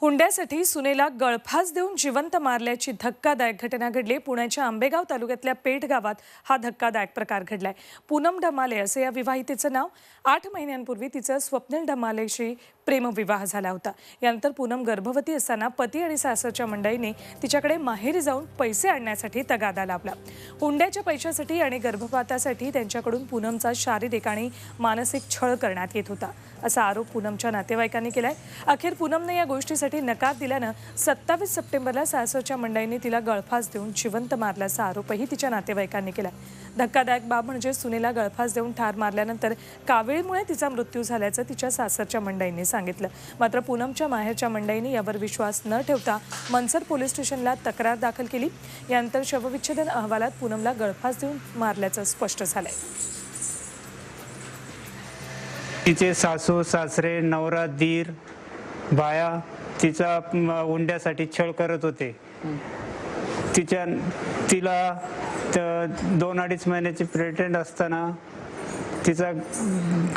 हुंड्यासाठी सुनेला गळफास देऊन जिवंत मारल्याची धक्कादायक घटना घडली. पुण्याच्या आंबेगाव तालुक्यातल्या पेठ गावात हा धक्कादायक प्रकार घडलाय. पूनम ढमाले असं या विवाहितेचं नाव. आठ महिन्यांपूर्वी तिचं स्वप्नील ढमालेशी प्रेमविवाह झाला होता. यानंतर पूनम गर्भवती असताना पती आणि सासरच्या मंडळीने तिच्याकडे माहेरी जाऊन पैसे आणण्यासाठी तगादा लावला हुंड्याच्या पैशासाठी आणि गर्भपातासाठी त्यांच्याकडून पूनमचा शारीरिक आणि मानसिक छळ करण्यात येत होता असा आरोप पूनमच्या नातेवाईकांनी केलाय. अखेर पूनमने या गोष्टीसाठी नकार दिल्यानं सत्तावीस सप्टेंबरला सासरच्या मंडळींनी तिला गळफास देऊन जिवंत मारल्याचा आरोपही तिच्या नातेवाईकांनी केलाय. धक्कादायक बाब म्हणजे सुनेला गळफास देऊन ठार मारल्यानंतर कावेळीमुळे तिचा मृत्यू झाल्याचं तिच्या सासरच्या मंडळींनी सांगितलं. मात्र पूनमच्या माहेरच्या मंडळींनी यावर विश्वास न ठेवता मनसर पोलीस स्टेशनला तक्रार दाखल केली. यानंतर शवविच्छेदन अहवालात पूनमला गळफास देऊन मारल्याचं स्पष्ट झालंय. तिचे सासू सासरे नवरा दीर बाया तिचा उंड्यासाठी छळ करत होते. तिच्या तिला दोन अडीच महिन्याची प्रेग्नेंट असताना तिचा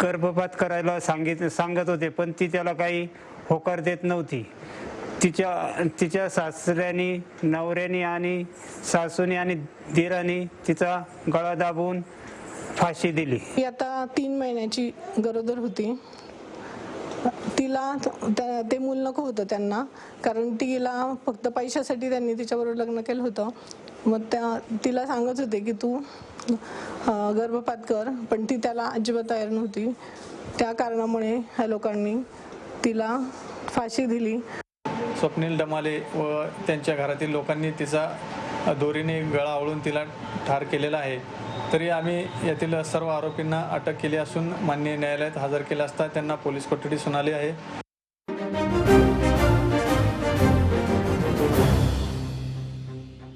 गर्भपात करायला सांगित सांगत होते पण ती त्याला काही होकार देत नव्हती. तिच्या तिच्या सासऱ्यानी नवऱ्यानी आणि सासूनी आणि धीरानी तिचा गळा दाबून फाशी दिली. ती आता तीन महिन्याची गरोदर होती. तिला त्या- ते मूल नको होतं त्यांना. कारण तिला फक्त पैशासाठी त्यांनी तिच्याबरोबर लग्न केलं होतं. मग त्या तिला सांगत होते की तू गर्भपात कर पण ती त्याला अजिबात तयार नव्हती. त्या कारणामुळे ह्या लोकांनी तिला फाशी दिली. स्वप्नील डमाले व त्यांच्या घरातील लोकांनी तिचा दोरीने गळा आवळून तिला ठार केलेला आहे. तरी आम्ही यातील सर्व आरोपींना अटक केली असून मान्य न्यायालयात हजर केले असता त्यांना पोलीस कोठडी सुनावली आहे.